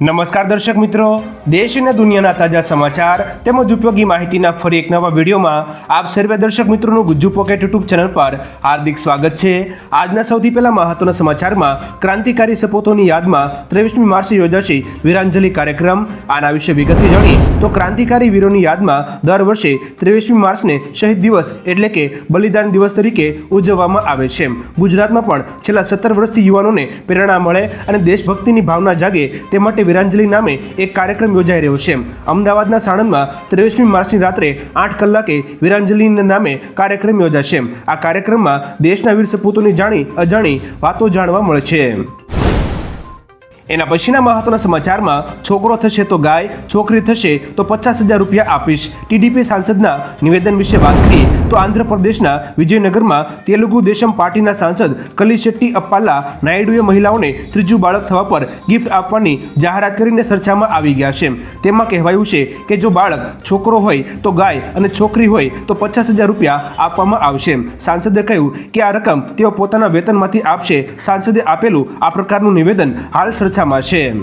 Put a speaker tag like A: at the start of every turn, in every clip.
A: નમસ્કાર દર્શક મિત્રો. દેશ અને દુનિયાના તાજા સમાચાર તેમજ ઉપયોગી માહિતીના ફરી એક નવા વિડીયોમાં આપ સર્વે દર્શક મિત્રોનું ગુજ્જુ પોકેટ યુટ્યુબ ચેનલ પર હાર્દિક સ્વાગત છે. આજના સૌથી પહેલા મહત્વના સમાચારમાં ક્રાંતિકારી સપૂતોની યાદમાં ત્રેવીસમી માર્ચે યોજાશે વીરાંજલિ કાર્યક્રમ. આના વિશે વિગતથી જાણી તો ક્રાંતિકારી વીરોની યાદમાં દર વર્ષે ત્રેવીસમી માર્ચને શહીદ દિવસ એટલે કે બલિદાન દિવસ તરીકે ઉજવવામાં આવે છે. ગુજરાતમાં પણ છેલ્લા સત્તર વર્ષથી યુવાનોને પ્રેરણા મળે અને દેશભક્તિની ભાવના જાગે તે માટે વીરાંજલિ નામે એક કાર્યક્રમ યોજાઈ રહ્યો છે. અમદાવાદના સાણંદમાં ત્રેવીસમી માર્ચની રાત્રે આઠ કલાકે વીરાંજલિના નામે કાર્યક્રમ યોજાશે. આ કાર્યક્રમમાં દેશના વીર સપૂતોની જાણી, અજાણી વાતો જાણવા મળે છે. એના પછીના મહત્વના સમાચારમાં છોકરો થશે તો ગાય, છોકરી થશે તો પચાસ હજાર રૂપિયા આપીશ. ટીડીપી સાંસદના નિવેદન વિશે વાત કરીએ તો આંધ્રપ્રદેશના વિજયનગરમાં તેલુગુ દેશમ પાર્ટીના સાંસદ કલિશેટ્ટી અપ્પાલા નાયડુએ મહિલાઓને ત્રીજું બાળક થવા પર ગિફ્ટ આપવાની જાહેરાત કરીને ચર્ચામાં આવી ગયા છે. તેમાં કહેવાયું છે કે જો બાળક છોકરો હોય તો ગાય અને છોકરી હોય તો પચાસ હજાર રૂપિયા આપવામાં આવશે. સાંસદે કહ્યું કે આ રકમ તેઓ પોતાના વેતનમાંથી આપશે. સાંસદે આપેલું આ પ્રકારનું નિવેદન હાલ છે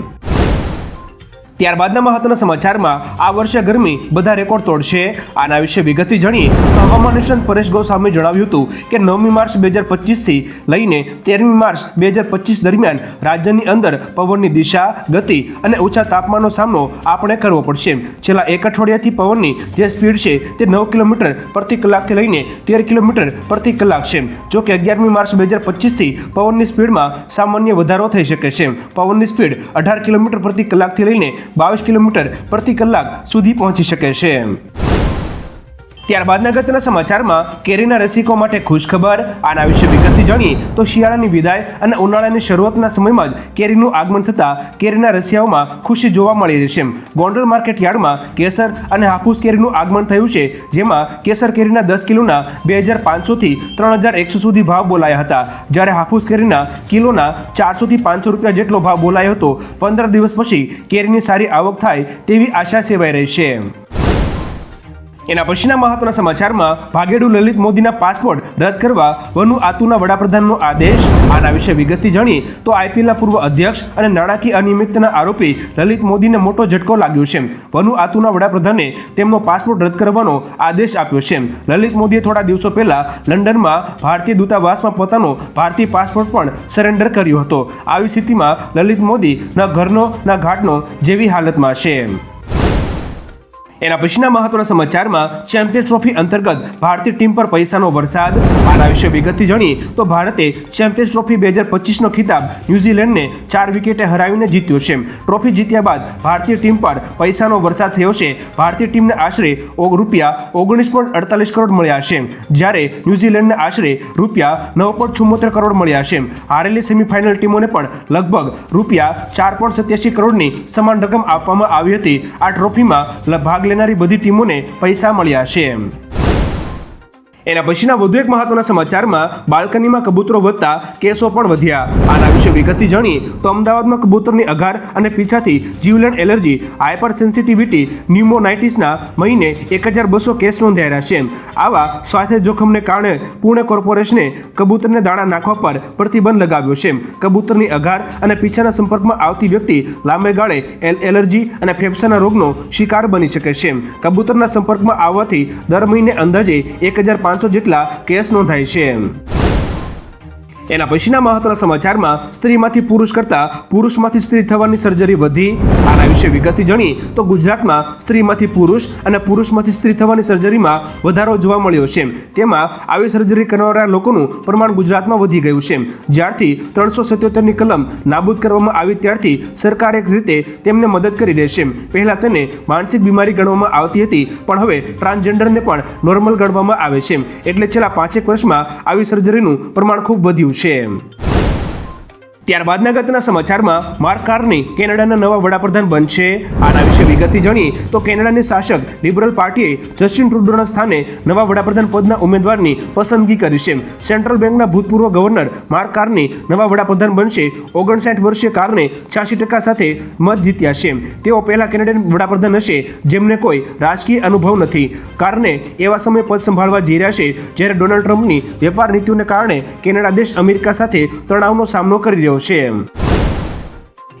A: ત્યારબાદના મહત્વના સમાચારમાં આ વર્ષે ગરમી બધા રેકોર્ડ તોડશે. આના વિશે વિગતથી જાણીએ તો હવામાન નિષ્ણાંત પરેશ ગોસ્વામીએ જણાવ્યું હતું કે નવમી માર્ચ બે હજાર પચીસથી લઈને તેરમી માર્ચ બે હજાર પચીસ દરમિયાન રાજ્યની અંદર પવનની દિશા, ગતિ અને ઊંચા તાપમાનનો સામનો આપણે કરવો પડશે. છેલ્લા એક અઠવાડિયાથી પવનની જે સ્પીડ છે તે નવ કિલોમીટર પ્રતિ કલાકથી લઈને તેર કિલોમીટર પ્રતિ કલાક છે. જો કે અગિયારમી માર્ચ બે હજાર પચીસથી પવનની સ્પીડમાં સામાન્ય વધારો થઈ શકે છે. પવનની સ્પીડ અઢાર કિલોમીટર પ્રતિ કલાકથી લઈને બાવીસ કિલોમીટર પ્રતિ કલાક સુધી પહોંચી શકે છે. ત્યારબાદના ગતના સમાચારમાં કેરીના રસિકો માટે ખુશખબર, આના વિશે વિગતથી જાણીએ તો શિયાળાની વિદાય અને ઉનાળાની શરૂઆતના સમયમાં જ કેરીનું આગમન થતાં કેરીના રસિયાઓમાં ખુશી જોવા મળી રહેશે. ગોંડલ માર્કેટ યાર્ડમાં કેસર અને હાફૂસ કેરીનું આગમન થયું છે, જેમાં કેસર કેરીના દસ કિલોના બે હજાર પાંચસોથી ત્રણ હજાર એકસો સુધી ભાવ બોલાયા હતા. જ્યારે હાફૂસ કેરીના કિલોના ચારસોથી પાંચસો રૂપિયા જેટલો ભાવ બોલાયો હતો, પંદર દિવસ પછી કેરીની સારી આવક થાય તેવી આશા સેવાઈ રહી છે. એના પછીના મહત્વના સમાચારમાં ભાગેડુ લલિત મોદીના પાસપોર્ટ રદ કરવા વનુ આતુના વડાપ્રધાનનો આદેશ. આના વિશે વિગતથી જાણીએ તો આઈપીએલના પૂર્વ અધ્યક્ષ અને નાણાકીય અનિયમિતતાના આરોપી લલિત મોદીને મોટો ઝટકો લાગ્યો છે. વનુ આતુના વડાપ્રધાને તેમનો પાસપોર્ટ રદ કરવાનો આદેશ આપ્યો છે. લલિત મોદીએ થોડા દિવસો પહેલા લંડનમાં ભારતીય દૂતાવાસમાં પોતાનો ભારતીય પાસપોર્ટ પણ સરેન્ડર કર્યો હતો. આવી સ્થિતિમાં લલિત મોદી ન ઘરનો, ના ઘાટનો જેવી હાલતમાં છે. એના પછીના મહત્વના સમાચારમાં ચેમ્પિયન્સ ટ્રોફી અંતર્ગત ભારતીય ટીમ પર પૈસાનો વરસાદ. આના વિશે વિગતથી જાણીએ તો ભારતે ચેમ્પિયન્સ ટ્રોફી બે હજાર પચીસનો ખિતાબ ન્યૂઝીલેન્ડને ચાર વિકેટે હરાવીને જીત્યો છે. ટ્રોફી જીત્યા બાદ ભારતીય ટીમ પર પૈસાનો વરસાદ થયો છે. ભારતીય ટીમને આશરે રૂપિયા ઓગણીસ પોઈન્ટ અડતાલીસ કરોડ મળ્યા છે. જ્યારે ન્યૂઝીલેન્ડને આશરે રૂપિયા નવ પોઈન્ટ ચુમ્મોતેર કરોડ મળ્યા છે. હારેલી સેમીફાઇનલ ટીમોને પણ લગભગ રૂપિયા ચાર પોઈન્ટ સત્યાસી કરોડની સમાન રકમ આપવામાં આવી હતી. આ ટ્રોફીમાં ભાગ લેનારી બધી ટીમોને પૈસા મળ્યા છે. એના પછીના વધુ એક મહત્વના સમાચારમાં બાલ્કનીમાં કબૂતરો વધતા કેસો પણ વધ્યા. આના વિશે વિગતથી જાણીએ તો અમદાવાદમાં કબૂતરની અઘાર અને પીછાથી જીવલેણ એલર્જી હાઇપર સેન્સિટિવિટી ન્યુમોનાઇટિસના મહિને એક હજાર બસો કેસ નોંધાયેલા છે. આવા સ્વાસ્થ્ય જોખમને કારણે પુણે કોર્પોરેશને કબૂતરને દાણા નાખવા પર પ્રતિબંધ લગાવ્યો છે. કબૂતરની અઘાર અને પીછાના સંપર્કમાં આવતી વ્યક્તિ લાંબે ગાળે એલ- એલર્જી અને ફેફસાના રોગનો શિકાર બની શકે છે. કબૂતરના સંપર્કમાં આવવાથી દર મહિને અંદાજે એક હજાર પાંચસો જેટલા કેસ નોંધાય છે. એના પછીના મહત્વના સમાચારમાં સ્ત્રીમાંથી પુરુષ કરતા પુરુષમાંથી સ્ત્રી થવાની સર્જરી વધી. આના વિશે વિગતથી જણી તો ગુજરાતમાં સ્ત્રીમાંથી પુરુષ અને પુરુષમાંથી સ્ત્રી થવાની સર્જરીમાં વધારો જોવા મળ્યો છે. તેમાં આવી સર્જરી કરનારા લોકોનું પ્રમાણ ગુજરાતમાં વધી ગયું છે. જ્યારથી ત્રણસો સત્યોતેરની કલમ નાબૂદ કરવામાં આવી ત્યારથી સરકાર એક રીતે તેમને મદદ કરી રહી છે. પહેલા તેને માનસિક બીમારી ગણવામાં આવતી હતી, પણ હવે ટ્રાન્સજેન્ડરને પણ નોર્મલ ગણવામાં આવે છે. એટલે છેલ્લા પાંચેક વર્ષમાં આવી સર્જરીનું પ્રમાણ ખૂબ વધ્યું છે. Bildschirm. ત્યારબાદના ગતના સમાચારમાં માર્ક કાર્ની કેનેડાના નવા વડાપ્રધાન બનશે. આના વિશે વિગતથી જાણીએ તો કેનેડાની શાસક લિબરલ પાર્ટીએ જસ્ટિન ટ્રુડોના સ્થાને નવા વડાપ્રધાન પદના ઉમેદવારની પસંદગી કરી છે. સેન્ટ્રલ બેંકના ભૂતપૂર્વ ગવર્નર માર્ક કાર્ની નવા વડાપ્રધાન બનશે. ઓગણસાઠ વર્ષીય કારને છ્યાસી ટકા સાથે મત જીત્યા છે. તેઓ પહેલા કેનેડિયન વડાપ્રધાન હશે, જેમને કોઈ રાજકીય અનુભવ નથી. કારણે એવા સમયે પદ સંભાળવા જઈ રહ્યા છે, જ્યારે ડોનાલ્ડ ટ્રમ્પની વેપાર નીતિઓને કારણે કેનેડા દેશ અમેરિકા સાથે તણાવનો સામનો કરી રહ્યો છે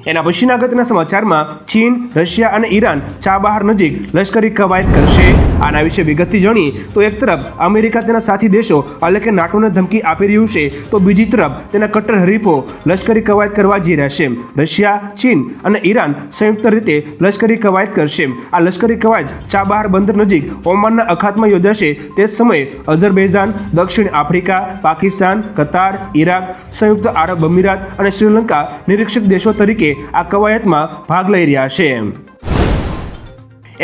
A: એના પછીના અગત્યના સમાચારમાં ચીન, રશિયા અને ઈરાન ચાબહાર નજીક લશ્કરી કવાયત કરશે. આના વિશે વિગતથી જાણીએ તો એક તરફ અમેરિકા તેના સાથી દેશો એટલે કે નાટોને ધમકી આપી રહ્યું છે, તો બીજી તરફ તેના કટ્ટર હરીફો લશ્કરી કવાયત કરવા જઈ રહ્યા છે. રશિયા, ચીન અને ઈરાન સંયુક્ત રીતે લશ્કરી કવાયત કરશે. આ લશ્કરી કવાયત ચાબહાર બંદર નજીક ઓમાનના અખાતમાં યોજાશે. તે જ સમયે અઝરબૈજાન, દક્ષિણ આફ્રિકા, પાકિસ્તાન, કતાર, ઈરાક, સંયુક્ત આરબ અમીરાત અને શ્રીલંકા નિરીક્ષક દેશો તરીકે આ કવાયતમાં ભાગ લઈ રહ્યા છે.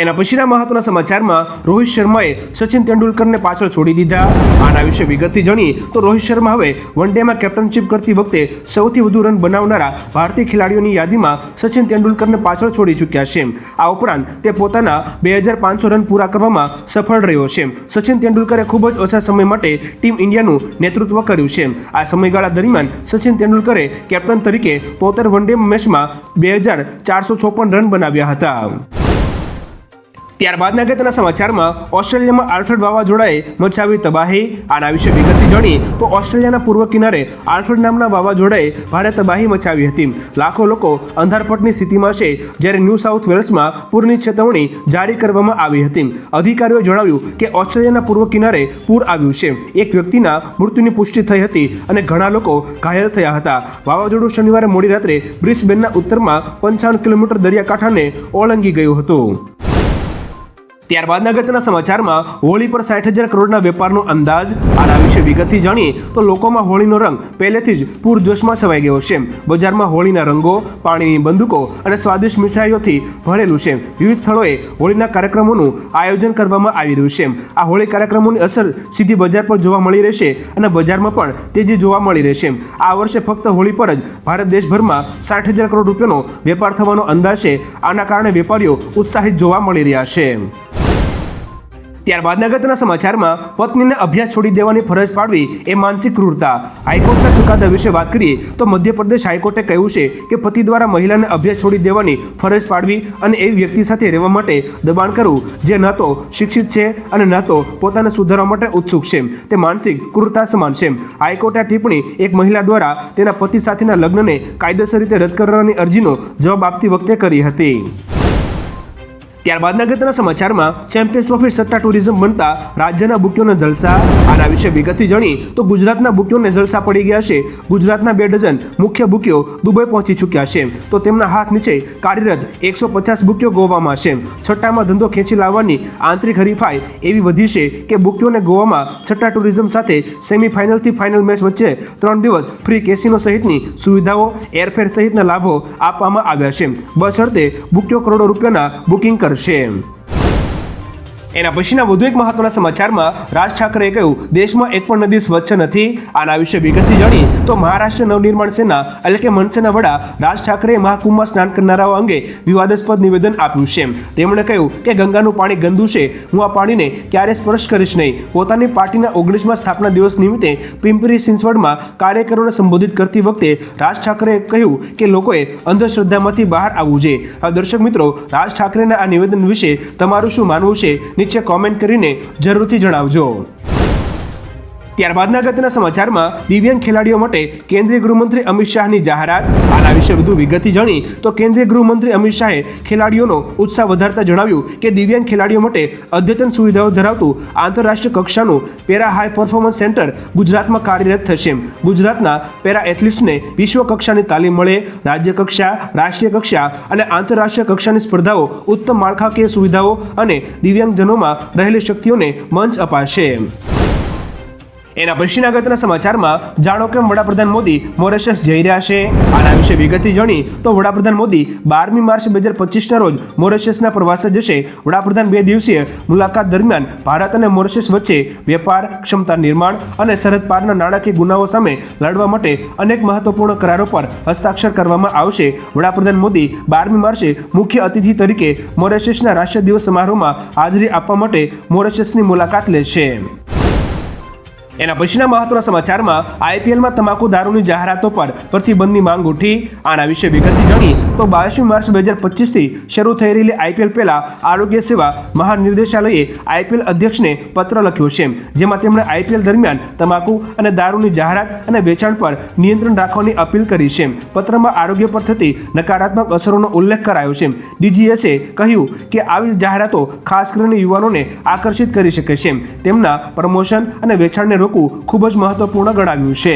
A: એના પછીના મહત્વના સમાચારમાં રોહિત શર્માએ સચિન તેંડુલકરને પાછળ છોડી દીધા. આના વિશે વિગતથી જાણીએ તો રોહિત શર્મા હવે વન ડેમાં કેપ્ટનશીપ કરતી વખતે સૌથી વધુ રન બનાવનારા ભારતીય ખેલાડીઓની યાદીમાં સચિન તેંડુલકરને પાછળ છોડી ચૂક્યા છે. આ ઉપરાંત તે પોતાના બે હજાર પાંચસો રન પૂરા કરવામાં સફળ રહ્યો છે. સચિન તેંડુલકરે ખૂબ જ ઓછા સમય માટે ટીમ ઇન્ડિયાનું નેતૃત્વ કર્યું છે. આ સમયગાળા દરમિયાન સચિન તેંડુલકરે કેપ્ટન તરીકે તોતેર વન ડે મેચમાં બે હજાર ચારસો ચોપન રન બનાવ્યા હતા. ત્યારબાદના અગત્યના સમાચારમાં ઓસ્ટ્રેલિયામાં આલ્ફ્રેડ વાવાઝોડાએ મચાવી તબાહી. આના વિશે વિગતથી જાણી તો ઓસ્ટ્રેલિયાના પૂર્વ કિનારે આલ્ફ્રેડ નામના વાવાઝોડાએ ભારે તબાહી મચાવી હતી. લાખો લોકો અંધારપટની સ્થિતિમાં છે જ્યારે ન્યૂ સાઉથ વેલ્સમાં પૂરની ચેતવણી જારી કરવામાં આવી હતી. અધિકારીઓએ જણાવ્યું કે ઓસ્ટ્રેલિયાના પૂર્વ કિનારે પૂર આવ્યું છે. એક વ્યક્તિના મૃત્યુની પુષ્ટિ થઈ હતી અને ઘણા લોકો ઘાયલ થયા હતા. વાવાઝોડું શનિવારે મોડી રાત્રે બ્રિસ્બેનના ઉત્તરમાં પંચાવન કિલોમીટર દરિયાકાંઠાને ઓળંગી ગયું હતું. ત્યારબાદના અગત્યના સમાચારમાં હોળી પર સાઠ હજાર કરોડના વેપારનો અંદાજ. આના વિશે વિગતથી જાણીએ તો લોકોમાં હોળીનો રંગ પહેલેથી જ પૂરજોશમાં છવાઈ ગયો છે. બજારમાં હોળીના રંગો, પાણીની બંદૂકો અને સ્વાદિષ્ટ મીઠાઈઓથી ભરેલું છે. વિવિધ સ્થળોએ હોળીના કાર્યક્રમોનું આયોજન કરવામાં આવી રહ્યું છે. આ હોળી કાર્યક્રમોની અસર સીધી બજાર પર જોવા મળી રહેશે અને બજારમાં પણ તેજી જોવા મળી રહેશે. આ વર્ષે ફક્ત હોળી પર જ ભારત દેશભરમાં સાઠ હજાર કરોડ રૂપિયાનો વેપાર થવાનો અંદાજ છે. આના કારણે વેપારીઓ ઉત્સાહિત જોવા મળી રહ્યા છે. ત્યારબાદના અગત્યના સમાચારમાં પત્નીને અભ્યાસ છોડી દેવાની ફરજ પાડવી એ માનસિક ક્રૂરતા. હાઈકોર્ટના ચુકાદા વિશે વાત કરીએ તો મધ્યપ્રદેશ હાઈકોર્ટે કહ્યું છે કે પતિ દ્વારા મહિલાને અભ્યાસ છોડી દેવાની ફરજ પાડવી અને એવી વ્યક્તિ સાથે રહેવા માટે દબાણ કરવું, જે ન તો શિક્ષિત છે અને ન તો પોતાને સુધારવા માટે ઉત્સુક છે તે માનસિક ક્રૂરતા સમાન છે હાઈકોર્ટે આ ટિપ્પણી એક મહિલા દ્વારા તેના પતિ સાથેના લગ્નને કાયદેસર રીતે રદ કરવાની અરજીનો જવાબ આપતી વખતે કરી હતી. ત્યારબાદના અગત્યના સમાચારમાં ચેમ્પિયન્સ ટ્રોફી સટ્ટા ટુરિઝમ બનતા રાજ્યના બુકીઓના જલસા આના વિશે વિગતથી જાણી તો ગુજરાતના બુકીઓને જલસા પડી ગયા છે. ગુજરાતના બે ડઝન મુખ્ય બુકીઓ દુબઈ પહોંચી ચૂક્યા છે. તો તેમના હાથ નીચે કાર્યરત એકસો પચાસ બુકીઓ ગોવામાં છે. છઠ્ઠામાં ધંધો ખેંચી લાવવાની આંતરિક હરીફાઈ એવી વધી છે કે બુકીઓને ગોવામાં છઠ્ઠા ટુરિઝમ સાથે સેમીફાઇનલથી ફાઇનલ મેચ વચ્ચે ત્રણ દિવસ ફ્રી કેસિનો સહિતની સુવિધાઓ, એરફેર સહિતના લાભો આપવામાં આવ્યા છે. બશરતે બુકીઓ કરોડો રૂપિયાના બુકિંગ કરશે. Hashem. એના પછીના વધુ એક મહત્વના સમાચારમાં રાજ ઠાકરેએ કહ્યું, દેશમાં એક પણ નદી સ્વચ્છ નથી. આના વિશે વિગતથી જાણી, તો મહારાષ્ટ્ર નવનિર્માણ સેના એટલે કે મનસેના વડા રાજ ઠાકરેએ મહાકુંભમાં સ્નાન કરનારાઓ અંગે વિવાદાસ્પદ નિવેદન આપ્યું છે તેમણે કહ્યું કે, ગંગાનું પાણી ગંદુ છે. હું આ પાણીને ક્યારે સ્પર્શ કરીશ નહીં. પોતાની પાર્ટીના ઓગણીસમાં સ્થાપના દિવસ નિમિત્તે પિંપરી સિંચવડમાં કાર્યકરોને સંબોધિત કરતી વખતે રાજ ઠાકરેએ કહ્યું કે, લોકોએ અંધશ્રદ્ધામાંથી બહાર આવવું જોઈએ હવે દર્શક મિત્રો, રાજ ઠાકરેના આ નિવેદન વિશે તમારું શું માનવું છે? નીચે કોમેન્ટ કરીને જરૂરથી જણાવજો. ત્યારબાદના અગત્યના સમાચારમાં દિવ્યાંગ ખેલાડીઓ માટે કેન્દ્રીય ગૃહમંત્રી અમિત શાહની જાહેરાત. આના વિશે વધુ વિગતથી જાણી તો કેન્દ્રીય ગૃહમંત્રી અમિત શાહે ખેલાડીઓનો ઉત્સાહ વધારતા જણાવ્યું કે દિવ્યાંગ ખેલાડીઓ માટે અદ્યતન સુવિધાઓ ધરાવતું આંતરરાષ્ટ્રીય કક્ષાનું પેરા હાઈ પરફોર્મન્સ સેન્ટર ગુજરાતમાં કાર્યરત થશે. ગુજરાતના પેરા એથ્લીટ્સને વિશ્વ કક્ષાની તાલીમ મળે, રાજ્ય કક્ષા, રાષ્ટ્રીય કક્ષા અને આંતરરાષ્ટ્રીય કક્ષાની સ્પર્ધાઓ ઉત્તમ માળખાકીય સુવિધાઓ અને દિવ્યાંગજનોમાં રહેલી શક્તિઓને મંચ અપાશે. એના પછીના અગત્યના સમાચારમાં જાણો કેમ વડાપ્રધાન મોદી મોરેશિયસ જઈ રહ્યા છે? આના વિશે વિગતથી જાણી તો વડાપ્રધાન મોદી બારમી માર્ચ બે હજાર પચીસના રોજ મોરેશિયસના પ્રવાસે જશે. વડાપ્રધાન બે દિવસીય મુલાકાત દરમિયાન ભારત અને મોરેશિયસ વચ્ચે વેપાર, ક્ષમતા નિર્માણ અને સરહદ પારના નાણાકીય ગુનાઓ સામે લડવા માટે અનેક મહત્વપૂર્ણ કરારો પર હસ્તાક્ષર કરવામાં આવશે. વડાપ્રધાન મોદી બારમી માર્ચે મુખ્ય અતિથિ તરીકે મોરેશિયસના રાષ્ટ્રીય દિવસ સમારોહમાં હાજરી આપવા માટે મોરેશિયસની મુલાકાત લેશે. એના પછીના મહત્વના સમાચારમાં આઈપીએલમાં તમાકુ દારૂની જાહેરાતો પર પ્રતિબંધની માંગ ઉઠી. આના વિશે વિગતથી જાણી તો બાવીસમી માર્ચ બે હજાર પચીસથી શરૂ થઈ રહેલી આઈપીએલ પહેલા આરોગ્ય સેવા મહાનિર્દેશાલયે આઈપીએલ અધ્યક્ષને પત્ર લખ્યો છે, જેમાં તેમણે આઈપીએલ દરમિયાન તમાકુ અને દારૂની જાહેરાત અને વેચાણ પર નિયંત્રણ રાખવાની અપીલ કરી છે. પત્રમાં આરોગ્ય પર થતી નકારાત્મક અસરોનો ઉલ્લેખ કરાયો છે. ડીજીએસએ કહ્યું કે આવી જાહેરાતો ખાસ કરીને યુવાનોને આકર્ષિત કરી શકે છે. તેમના પ્રમોશન અને વેચાણને રોકવું ખૂબ જ મહત્વપૂર્ણ ગણાવ્યું છે.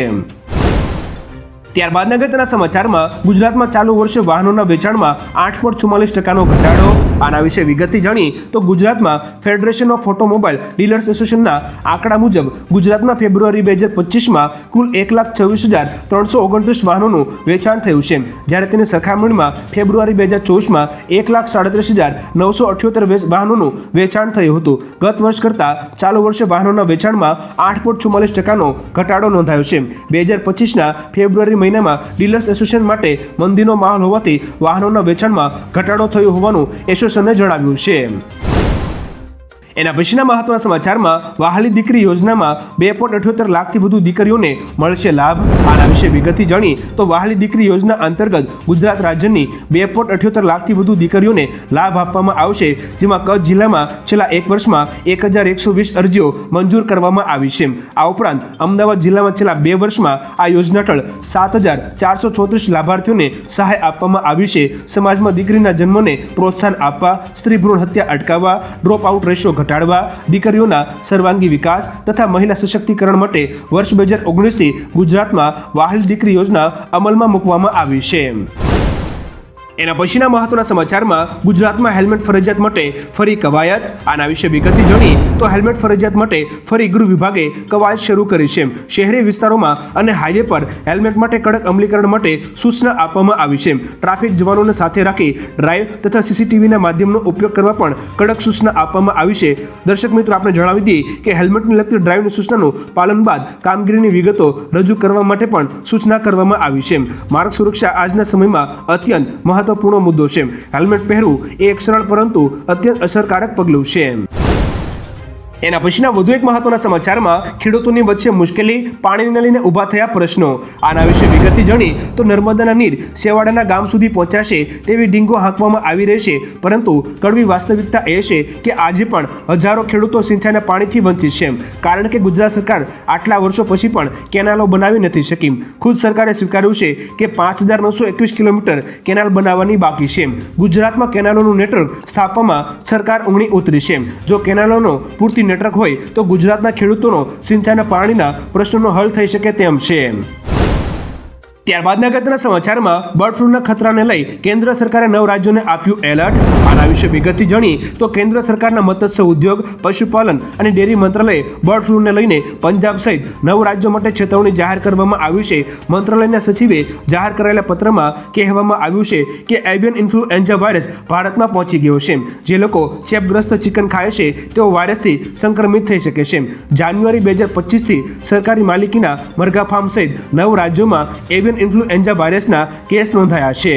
A: ત્યારબાદ અગત્યના સમાચારમાં, ગુજરાતમાં ચાલુ વર્ષે વાહનોના વેચાણમાં આઠ પોઈન્ટ ચુમ્માલીસ ટકાનો ઘટાડો. આના વિશે વિગતથી જાણી તો ગુજરાતમાં ફેડરેશન ઓફ ઓટોમોબાઈલ ડીલર્સ એસોસિએશનના આંકડા મુજબ, ગુજરાતમાં ફેબ્રુઆરી બે હજાર પચીસમાં કુલ એક લાખ છવ્વીસ હજાર ત્રણસો ઓગણત્રીસ વાહનોનું વેચાણ થયું છે. જ્યારે તેની સરખામણીમાં ફેબ્રુઆરી બે હજાર ચોવીસમાં એક લાખ સાડત્રીસ હજાર નવસો અઠ્યોતેર વાહનોનું વેચાણ થયું હતું. ગત વર્ષ કરતાં ચાલુ વર્ષે વાહનોના વેચાણમાં આઠ પોઈન્ટ ચુમ્માલીસ ટકાનો ઘટાડો નોંધાયો છે. બે હજાર પચીસના ફેબ્રુઆરી મહિનામાં ડીલર્સ એસોસિએશન માટે મંદીનો માહોલ હોવાથી વાહનોના વેચાણમાં ઘટાડો થયો હોવાનું એસોસિએશને જણાવ્યું છે. એના પછીના મહત્વના સમાચારમાં વાહલી દીકરી યોજનામાં બે પોઈન્ટ અઠ્યોતેર લાખથી વધુ દીકરીઓને મળશે લાભ. આના વિશે વિગતથી જાણી તો વાહાલી દીકરી યોજના અંતર્ગત ગુજરાત રાજ્યની બે પોઈન્ટ અઠ્યોતેર લાખથી વધુ દીકરીઓને લાભ આપવામાં આવશે, જેમાં કચ્છ જિલ્લામાં છેલ્લા એક વર્ષમાં એક હજાર એકસો વીસ અરજીઓ મંજૂર કરવામાં આવી છે. આ ઉપરાંત અમદાવાદ જિલ્લામાં છેલ્લા બે વર્ષમાં આ યોજના હેઠળ સાત હજાર ચારસો ચોત્રીસ લાભાર્થીઓને સહાય આપવામાં આવી છે. સમાજમાં દીકરીના જન્મને પ્રોત્સાહન આપવા, સ્ત્રી ભ્રૂણ હત્યા અટકાવવા, ડ્રોપ આઉટ રેશિયો ઘટાડવા દીકરીઓના સર્વાંગી વિકાસ તથા મહિલા સશક્તિકરણ માટે વર્ષ બે હજાર ઓગણીસથી ગુજરાતમાં વાહલ દીકરી યોજના અમલમાં મૂકવામાં આવી છે. એના પછીના મહત્વના સમાચારમાં ગુજરાતમાં હેલ્મેટ ફરજિયાત માટે ફરી કવાયત. આના વિશે વિગતથી જોડી તો હેલ્મેટ ફરજિયાત માટે ફરી ગૃહ વિભાગે કવાયત શરૂ કરી છે. શહેરી વિસ્તારોમાં અને હાઈવે પર હેલ્મેટ માટે કડક અમલીકરણ માટે સૂચના આપવામાં આવી છે. ટ્રાફિક જવાનોને સાથે રાખી ડ્રાઈવ તથા સીસીટીવીના માધ્યમનો ઉપયોગ કરવા પણ કડક સૂચના આપવામાં આવી છે. દર્શક મિત્રો, આપણે જણાવી દઈએ કે હેલ્મેટને લગતી ડ્રાઈવની સૂચનાનું પાલન બાદ કામગીરીની વિગતો રજૂ કરવા માટે પણ સૂચના કરવામાં આવી છે. માર્ગ સુરક્ષા આજના સમયમાં અત્યંત મહત્વપૂર્ણ મુદ્દો છે. હેલ્મેટ પહેરવું એ એક સરળ પરંતુ અત્યંત અસરકારક પગલું છે. એના પછીના વધુ એક મહત્વના સમાચારમાં ખેડૂતોની વચ્ચે મુશ્કેલી પાણીને લઈને ઊભા થયા પ્રશ્નો. આના વિશે વિગતથી જાણી તો નર્મદાના નીર સેવાડાના ગામ સુધી પહોંચાશે તેવી ડીંગો હાંકવામાં આવી રહેશે પરંતુ કડવી વાસ્તવિકતા એ છે કે આજે પણ હજારો ખેડૂતો સિંચાઈના પાણીથી વંચિત છે કારણ કે ગુજરાત સરકાર આટલા વર્ષો પછી પણ કેનાલો બનાવી નથી શકી. ખુદ સરકારે સ્વીકાર્યું છે કે પાંચ હજાર નવસો એકવીસ કિલોમીટર કેનાલ બનાવવાની બાકી છે ગુજરાતમાં કેનાલોનું નેટવર્ક સ્થાપવામાં સરકાર ઊંઘણી ઉતરી છે જો કેનાલોનો પૂરતી નેટવર્ક હોય તો ગુજરાતના ખેડૂતોનો સિંચાઈના પાણીના પ્રશ્નનો હલ થઈ શકે તેમ છે. ત્યારબાદના અગત્યના સમાચારમાં બર્ડ ફ્લૂના ખતરાને લઈ કેન્દ્ર સરકારે નવ રાજ્યોને આપ્યું એલર્ટ. આના વિશે વિગતથી જાણી તો કેન્દ્ર સરકારના મત્સ્ય ઉદ્યોગ, પશુપાલન અને ડેરી મંત્રાલયે બર્ડ ફ્લૂને લઈને પંજાબ સહિત નવ રાજ્યો માટે ચેતવણી જાહેર કરવામાં આવી છે. મંત્રાલયના સચિવે જાહેર કરાયેલા પત્રમાં કહેવામાં આવ્યું છે કે એવિયન ઇન્ફ્લુએન્ઝા વાયરસ ભારતમાં પહોંચી ગયો છે. જે લોકો ચેપગ્રસ્ત ચિકન ખાય છે, તેઓ વાયરસથી સંક્રમિત થઈ શકે છે. જાન્યુઆરી બે હજાર પચીસથી સરકારી માલિકીના મરઘા ફાર્મ સહિત નવ રાજ્યોમાં એવિયન ઇન્ફ્લુએન્ઝા વાયરસના કેસ નોંધાયા છે.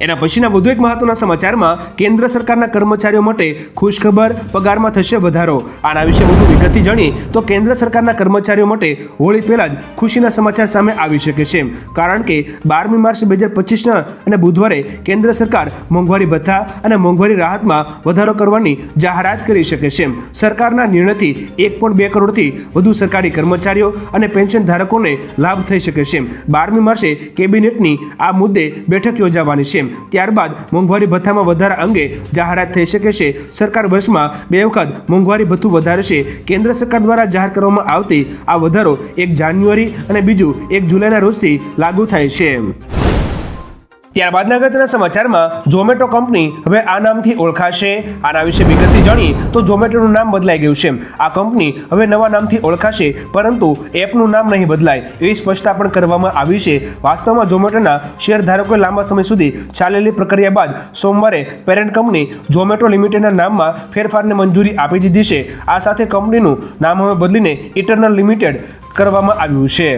A: એના પછીના વધુ એક મહત્વના સમાચારમાં કેન્દ્ર સરકારના કર્મચારીઓ માટે ખુશખબર પગારમાં થશે વધારો. આના વિશે વધુ વિગતથી જાણી તો કેન્દ્ર સરકારના કર્મચારીઓ માટે હોળી પહેલા જ ખુશીના સમાચાર સામે આવી શકે છે. કારણ કે બારમી માર્ચ બે હજાર પચીસના અને બુધવારે કેન્દ્ર સરકાર મોંઘવારી ભથ્થા અને મોંઘવારી રાહતમાં વધારો કરવાની જાહેરાત કરી શકે છે. સરકારના નિર્ણયથી એક પોઈન્ટ બે કરોડથી વધુ સરકારી કર્મચારીઓ અને પેન્શન ધારકોને લાભ થઈ શકે છે. બારમી માર્ચે કેબિનેટની આ મુદ્દે બેઠક યોજાવાની છે. ત્યારબાદ મોંઘવારી ભથ્થામાં વધારા અંગે જાહેરાત થઈ શકે છે. સરકાર વર્ષમાં બે વખત મોંઘવારી ભથ્થું વધારશે. કેન્દ્ર સરકાર દ્વારા જાહેર કરવામાં આવતી આ વધારો એક જાન્યુઆરી અને બીજું એક જુલાઈના રોજથી લાગુ થાય છે. ત્યારબાદના અગત્યના સમાચારમાં ઝોમેટો કંપની હવે આ નામથી ઓળખાશે. આના વિશે વિગતથી જાણી તો ઝોમેટોનું નામ બદલાઈ ગયું છે. આ કંપની હવે નવા નામથી ઓળખાશે, પરંતુ એપનું નામ નહીં બદલાય એવી સ્પષ્ટતા પણ કરવામાં આવી છે. વાસ્તવમાં ઝોમેટોના શેરધારકોએ લાંબા સમય સુધી ચાલેલી પ્રક્રિયા બાદ સોમવારે પેરેન્ટ કંપની ઝોમેટો લિમિટેડના નામમાં ફેરફારને મંજૂરી આપી દીધી છે. આ સાથે કંપનીનું નામ હવે બદલીને ઇટરનલ લિમિટેડ કરવામાં આવ્યું છે.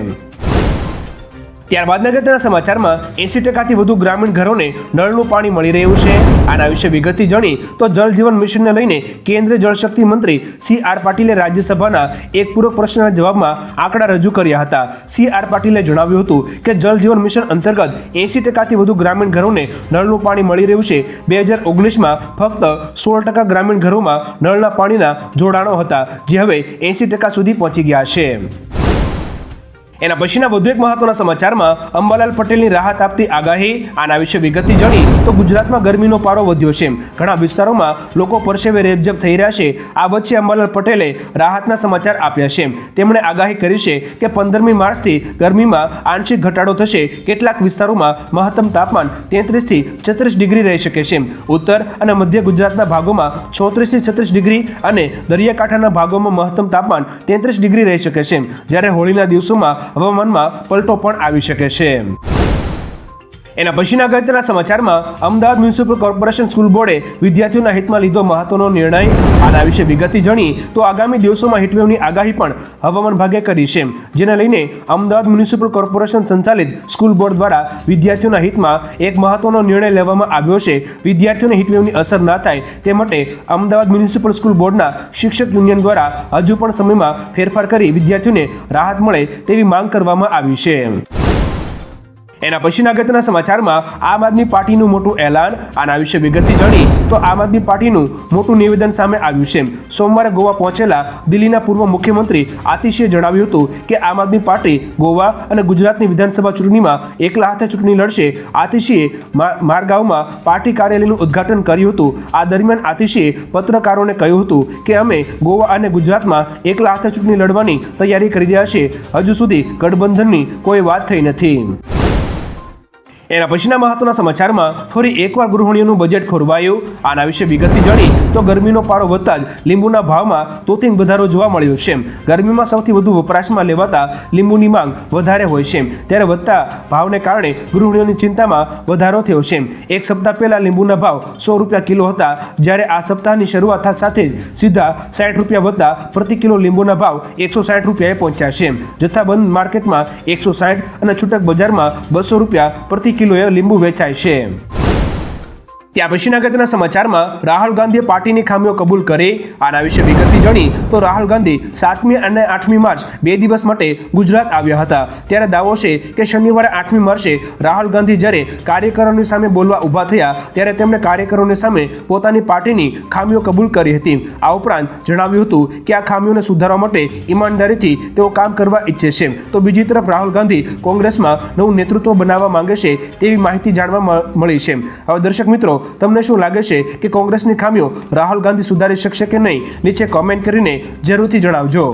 A: ત્યારબાદ નગરના સમાચારમાં એસી ટકાથી વધુ ગ્રામીણ ઘરોને નળનું પાણી મળી રહ્યું છે. આના વિશે વિગતથી જાણી તો જળ જીવન મિશનને લઈને કેન્દ્રીય જળશક્તિ મંત્રી સી આર પાટીલે રાજ્યસભાના એક પૂરક પ્રશ્નના જવાબમાં આંકડા રજૂ કર્યા હતા. સી આર પાટીલે જણાવ્યું હતું કે જળ જીવન મિશન અંતર્ગત એસી ટકાથી વધુ ગ્રામીણ ઘરોને નળનું પાણી મળી રહ્યું છે. બે હજાર ઓગણીસમાં ફક્ત સોળ ટકા ગ્રામીણ ઘરોમાં નળના પાણીના જોડાણો હતા, જે હવે એસી ટકા સુધી પહોંચી ગયા છે. એના પછીના વધુ એક મહત્વના સમાચારમાં અંબાલાલ પટેલની રાહત આપતી આગાહી, આના વિશે વિગતથી જાણી તો ગુજરાતમાં ગરમીનો પારો વધ્યો છે. ઘણા વિસ્તારોમાં લોકો પરસેવે રેબઝેબ થઈ રહ્યા છે. આ વચ્ચે અંબાલાલ પટેલે રાહતના સમાચાર આપ્યા છે. તેમણે આગાહી કરી છે કે પંદરમી માર્ચથી ગરમીમાં આંશિક ઘટાડો થશે. કેટલાક વિસ્તારોમાં મહત્તમ તાપમાન તેત્રીસથી છત્રીસ ડિગ્રી રહી શકે છે. ઉત્તર અને મધ્ય ગુજરાતના ભાગોમાં છોત્રીસથી છત્રીસ ડિગ્રી અને દરિયાકાંઠાના ભાગોમાં મહત્તમ તાપમાન તેત્રીસ ડિગ્રી રહી શકે છે. જ્યારે હોળીના દિવસોમાં હવામાનમાં પલટો પણ આવી શકે છે. એના પછીના અગત્યના સમાચારમાં અમદાવાદ મ્યુનિસિપલ કોર્પોરેશન સ્કૂલ બોર્ડે વિદ્યાર્થીઓના હિતમાં લીધો મહત્વનો નિર્ણય આના વિશે વિગતથી જાણી તો આગામી દિવસોમાં હીટવેવની આગાહી પણ હવામાન ભાગે કરી છે, જેને લઈને અમદાવાદ મ્યુનિસિપલ કોર્પોરેશન સંચાલિત સ્કૂલ બોર્ડ દ્વારા વિદ્યાર્થીઓના હિતમાં એક મહત્વનો નિર્ણય લેવામાં આવ્યો છે. વિદ્યાર્થીઓને હીટવેવની અસર ના થાય તે માટે અમદાવાદ મ્યુનિસિપલ સ્કૂલ બોર્ડના શિક્ષક યુનિયન દ્વારા હજુ પણ સમયમાં ફેરફાર કરી વિદ્યાર્થીઓને રાહત મળે તેવી માંગ કરવામાં આવી છે. એના પછીના અગત્યના સમાચારમાં આમ આદમી પાર્ટીનું મોટું એલાન, આના વિશે વિગતથી જાણી તો આમ આદમી પાર્ટીનું મોટું નિવેદન સામે આવ્યું છે. સોમવારે ગોવા પહોંચેલા દિલ્હીના પૂર્વ મુખ્યમંત્રી આતિશીએ જણાવ્યું હતું કે આમ આદમી પાર્ટી ગોવા અને ગુજરાતની વિધાનસભા ચૂંટણીમાં એકલા હાથે ચૂંટણી લડશે. આતિશીએ મારગાંવમાં પાર્ટી કાર્યાલયનું ઉદ્ઘાટન કર્યું હતું. આ દરમિયાન આતિશીએ પત્રકારોને કહ્યું હતું કે અમે ગોવા અને ગુજરાતમાં એકલા હાથે ચૂંટણી લડવાની તૈયારી કરી રહ્યા છીએ. હજુ સુધી ગઠબંધનની કોઈ વાત થઈ નથી. એના પછીના મહત્વના સમાચારમાં ફરી એકવાર ગૃહિણીઓનું બજેટ ખોરવાયું. આના વિશે વિગતથી જાણી તો ગરમીનો પારો વધતા જ લીંબુના ભાવમાં તોતિંગ વધારો જોવા મળ્યો છે ગરમીમાં સૌથી વધુ વપરાશમાં લેવાતા લીંબુની માંગ વધારે હોય છે ત્યારે વધતા ભાવને કારણે ગૃહિણીઓની ચિંતામાં વધારો થયો છે એક સપ્તાહ પહેલા લીંબુના ભાવ સો રૂપિયા કિલો હતા. જ્યારે આ સપ્તાહની શરૂઆત સાથે જ સીધા સાઠ રૂપિયા વધતા પ્રતિ કિલો લીંબુના ભાવ એકસો સાઠ રૂપિયાએ પહોંચ્યા છે જથ્થાબંધ માર્કેટમાં એકસો સાઠ અને છૂટક બજારમાં બસો રૂપિયા પ્રતિ કિલોએ લીંબુ વેચાય છે. ત્યાર પછીના અગત્યના સમાચારમાં રાહુલ ગાંધીએ પાર્ટીની ખામીઓ કબૂલ કરી. આના વિશે વિગતથી જાણી તો રાહુલ ગાંધી સાતમી અને આઠમી માર્ચ બે દિવસ માટે ગુજરાત આવ્યા હતા. ત્યારે દાવો છે કે શનિવારે આઠમી માર્ચે રાહુલ ગાંધી જ્યારે કાર્યકરોની સામે બોલવા ઊભા થયા, ત્યારે તેમણે કાર્યકરોની સામે પોતાની પાર્ટીની ખામીઓ કબૂલ કરી હતી. આ ઉપરાંત જણાવ્યું હતું કે આ ખામીઓને સુધારવા માટે ઈમાનદારીથી તેઓ કામ કરવા ઈચ્છે છે. તો બીજી તરફ રાહુલ ગાંધી કોંગ્રેસમાં નવું નેતૃત્વ બનાવવા માંગે છે તેવી માહિતી જાણવા મળી છે. હવે દર્શક મિત્રો તમને શું લાગે છે કે કોંગ્રેસની ખામીઓ રાહુલ ગાંધી સુધારી શકશે કે નહીં? નીચે કોમેન્ટ કરીને જરૂરથી જણાવજો.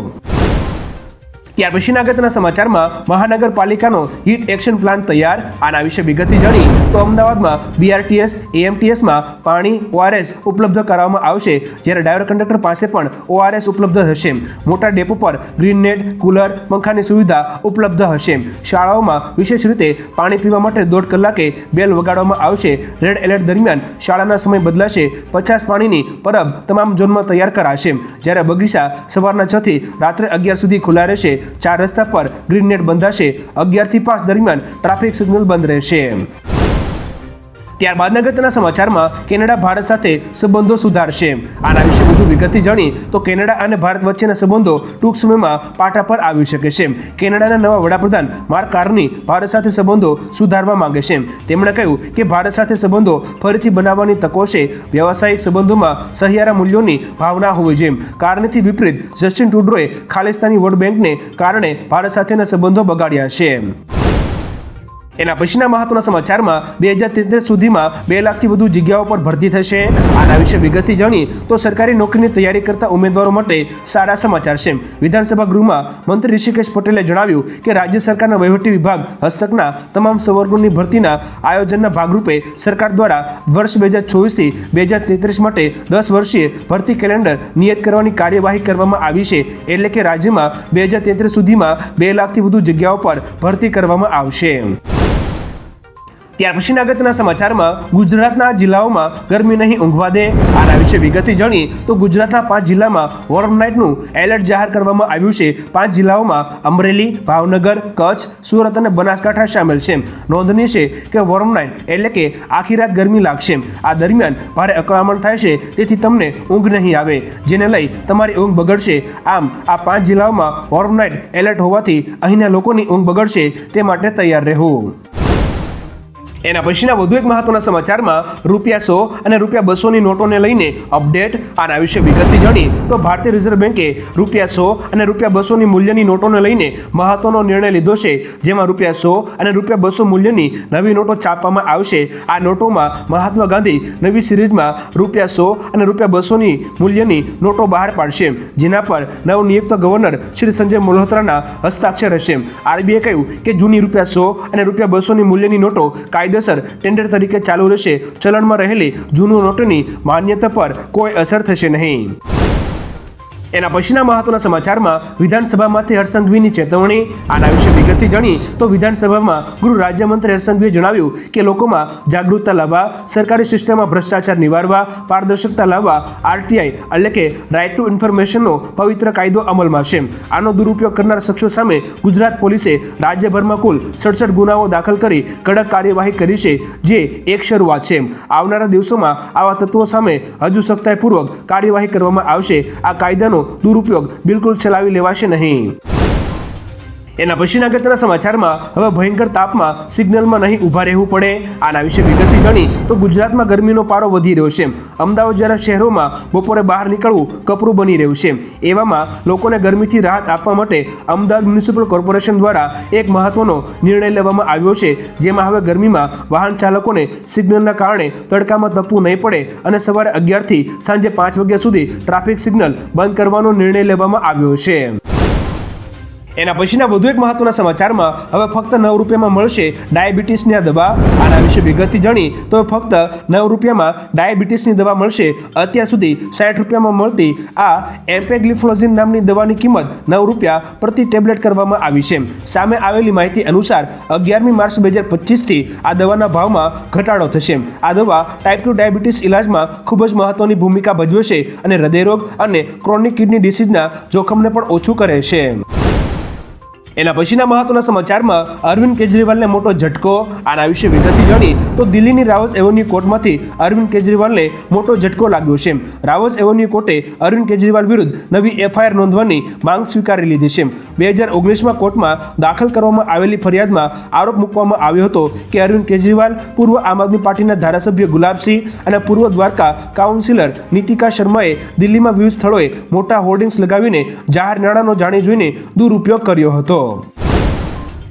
A: ત્યાર પછીના અગત્યના સમાચારમાં મહાનગરપાલિકાનો હીટ એક્શન પ્લાન તૈયાર. આના વિશે વિગતથી જાણી તો અમદાવાદમાં બીઆરટીએસ એએમટીએસમાં પાણી ઓઆરએસ ઉપલબ્ધ કરાવવામાં આવશે, જ્યારે ડ્રાઈવર કંડક્ટર પાસે પણ ઓઆરએસ ઉપલબ્ધ હશે. મોટા ડેપો પર ગ્રીન નેટ, કુલર, પંખાની સુવિધા ઉપલબ્ધ હશે. શાળાઓમાં વિશેષ રીતે પાણી પીવા માટે દોઢ કલાકે બેલ વગાડવામાં આવશે. રેડ એલર્ટ દરમિયાન શાળાના સમય બદલાશે. પચાસ પાણીની પરબ તમામ ઝોનમાં તૈયાર કરાશે. જ્યારે બગીચા સવારના છથી રાત્રે અગિયાર સુધી ખુલ્લા રહેશે. ચાર રસ્તા પર ગ્રીન નેટ બંધાશે. અગિયારથી પાંચ દરમિયાન ટ્રાફિક સિગ્નલ બંધ રહેશે. ત્યારબાદ અગત્યના સમાચારમાં કેનેડા, ભારત સાથે સંબંધો સુધારશે. આના વિશે વધુ વિગતથી જાણી તો કેનેડા અને ભારત વચ્ચેના સંબંધો ટૂંક સમયમાં પાટા પર આવી શકે છે. કેનેડાના નવા વડાપ્રધાન માર્ક કાર્ની ભારત સાથે સંબંધો સુધારવા માંગે છે. તેમણે કહ્યું કે ભારત સાથે સંબંધો ફરીથી બનાવવાની તકો છે. વ્યવસાયિક સંબંધોમાં સહિયારા મૂલ્યોની ભાવના હોવી જોઈએ કારણથી વિપરીત જસ્ટિન ટુડ્રોએ ખાલિસ્તાની વોટ બેંકને કારણે ભારત સાથેના સંબંધો બગાડ્યા છે. એના પછીના મહત્વના સમાચારમાં બે હજાર તેત્રીસ સુધીમાં બે લાખથી વધુ જગ્યાઓ પર ભરતી થશે. આના વિશે વિગતથી જાણી તો સરકારી નોકરીની તૈયારી કરતા ઉમેદવારો માટે સારા સમાચાર છે. વિધાનસભા ગૃહમાં મંત્રી ઋષિકેશ પટેલે જણાવ્યું કે રાજ્ય સરકારના વહીવટી વિભાગ હસ્તકના તમામ સંવર્ગોની ભરતીના આયોજનના ભાગરૂપે સરકાર દ્વારા વર્ષ બે હજાર ચોવીસથી બે હજાર તેત્રીસ માટે દસ વર્ષીય ભરતી કેલેન્ડર નિયત કરવાની કાર્યવાહી કરવામાં આવી છે. એટલે કે રાજ્યમાં બે હજાર તેત્રીસ સુધીમાં બે લાખથી વધુ જગ્યાઓ પર ભરતી કરવામાં આવશે. ત્યાર પછીના અગત્યના સમાચારમાં ગુજરાતના જિલ્લાઓમાં ગરમી નહીં ઊંઘવા દે. આના વિશે વિગતથી જાણી તો ગુજરાતના પાંચ જિલ્લામાં વોર્મ નાઇટનું એલર્ટ જાહેર કરવામાં આવ્યું છે. પાંચ જિલ્લાઓમાં અમરેલી, ભાવનગર, કચ્છ, સુરત અને બનાસકાંઠા સામેલ છે. નોંધનીય છે કે વોર્મ નાઇટ એટલે કે આખી રાત ગરમી લાગશે. આ દરમિયાન ભારે અકળામણ થાય છે, તેથી તમને ઊંઘ નહીં આવે, જેને લઈ તમારી ઊંઘ બગડશે. આમ, આ પાંચ જિલ્લાઓમાં વોર્મ નાઇટ એલર્ટ હોવાથી અહીંના લોકોની ઊંઘ બગડશે, તે માટે તૈયાર રહેવું. એના પછીના વધુ એક મહત્વના સમાચારમાં રૂપિયા સો અને રૂપિયા બસોની નોટોને લઈને અપડેટ આના વિશે વિગતથી જાણી તો ભારતીય રિઝર્વ બેન્કે રૂપિયા સો અને રૂપિયા બસોની મૂલ્યની નોટોને લઈને મહત્વનો નિર્ણય લીધો છે. જેમાં રૂપિયા સો અને રૂપિયા બસો મૂલ્યની નવી નોટો છાપવામાં આવશે. આ નોટોમાં મહાત્મા ગાંધી નવી સિરીઝમાં રૂપિયા સો અને રૂપિયા બસોની મૂલ્યની નોટો બહાર પાડશે. જેના પર નવનિયુક્ત ગવર્નર શ્રી સંજય મલ્હોત્રાના હસ્તાક્ષર હશે. આરબીઆઈ કહ્યું કે જૂની રૂપિયા સો અને રૂપિયા બસોની મૂલ્યની નોટો કાયદેસર ટેન્ડર તરીકે ચાલુ રહેશે. ચલણમાં રહેલી જૂનું નોટની માન્યતા પર કોઈ અસર થશે નહીં. એના પછીના મહત્વના સમાચારમાં વિધાનસભામાંથી હરસંઘવીની ચેતવણી આના વિશે વિગતથી જાણી તો વિધાનસભામાં ગૃહ રાજ્યમંત્રી હરસંઘવીએ જણાવ્યું કે લોકોમાં જાગૃતતા લાવવા, સરકારી સિસ્ટમમાં ભ્રષ્ટાચાર નિવારવા, પારદર્શકતા લાવવા, આરટીઆઈ એટલે કે રાઇટ ટુ ઇન્ફોર્મેશનનો પવિત્ર કાયદો અમલમાં છે. આનો દુરુપયોગ કરનાર શખ્સો સામે ગુજરાત પોલીસે રાજ્યભરમાં કુલ સડસઠ ગુનાઓ દાખલ કરી કડક કાર્યવાહી કરી છે, જે એક શરૂઆત છે. આવનારા દિવસોમાં આવા તત્વો સામે હજુ સખ્તાઈપૂર્વક કાર્યવાહી કરવામાં આવશે. આ કાયદાનો દુરુપયોગ બિલકુલ ચલાવી લેવાશે નહીં. એના પછીના અગત્યના સમાચારમાં હવે ભયંકર તાપમાં સિગ્નલમાં નહીં ઊભા રહેવું પડે. આના વિશે વિગતથી જાણી તો ગુજરાતમાં ગરમીનો પારો વધી રહ્યો છે. અમદાવાદ જેવા શહેરોમાં બપોરે બહાર નીકળવું કપરું બની રહ્યું છે. એવામાં લોકોને ગરમીથી રાહત આપવા માટે અમદાવાદ મ્યુનિસિપલ કોર્પોરેશન દ્વારા એક મહત્વનો નિર્ણય લેવામાં આવ્યો છે. જેમાં હવે ગરમીમાં વાહન ચાલકોને સિગ્નલના કારણે તડકામાં તપવું નહીં પડે અને સવારે અગિયારથી સાંજે પાંચ વાગ્યા સુધી ટ્રાફિક સિગ્નલ બંધ કરવાનો નિર્ણય લેવામાં આવ્યો છે. એના પછીના વધુ એક મહત્વના સમાચારમાં હવે ફક્ત નવ રૂપિયામાં મળશે ડાયાબિટીસની આ દવા. આના વિશે વિગતથી જાણી તો ફક્ત નવ રૂપિયામાં ડાયાબિટીસની દવા મળશે. અત્યાર સુધી સાઠ રૂપિયામાં મળતી આ એમ્પેગ્લિફ્લોઝિન નામની દવાની કિંમત નવ રૂપિયા પ્રતિ ટેબ્લેટ કરવામાં આવી છે. સામે આવેલી માહિતી અનુસાર અગિયારમી માર્ચ બે હજાર પચીસથી આ દવાના ભાવમાં ઘટાડો થશે. આ દવા ટાઈપ ટુ ડાયાબિટીસ ઇલાજમાં ખૂબ જ મહત્વની ભૂમિકા ભજવે છે અને હૃદયરોગ અને ક્રોનિક કિડની ડિસીઝના જોખમને પણ ઓછું કરે છે. એના પછીના મહત્વના સમાચારમાં અરવિંદ કેજરીવાલને મોટો ઝટકો, આના વિશે વિગતથી જાણી તો દિલ્હીની રાવસ એવન્યુ કોર્ટમાંથી અરવિંદ કેજરીવાલને મોટો ઝટકો લાગ્યો છે. રાવસ એવન્યુ કોર્ટે અરવિંદ કેજરીવાલ વિરુદ્ધ નવી એફઆઈઆર નોંધવાની માંગ સ્વીકારી લીધી છે. બે હજાર ઓગણીસમાં કોર્ટમાં દાખલ કરવામાં આવેલી ફરિયાદમાં આરોપ મૂકવામાં આવ્યો હતો કે અરવિંદ કેજરીવાલ પૂર્વ આમ આદમી પાર્ટીના ધારાસભ્ય ગુલાબસિંહ અને પૂર્વ દ્વારકા કાઉન્સિલર નીતિકા શર્માએ દિલ્હીમાં વિવિધ સ્થળોએ મોટા હોર્ડિંગ્સ લગાવીને જાહેર નાણાંનો જાણી જોઈને દુરુપયોગ કર્યો હતો. hecho,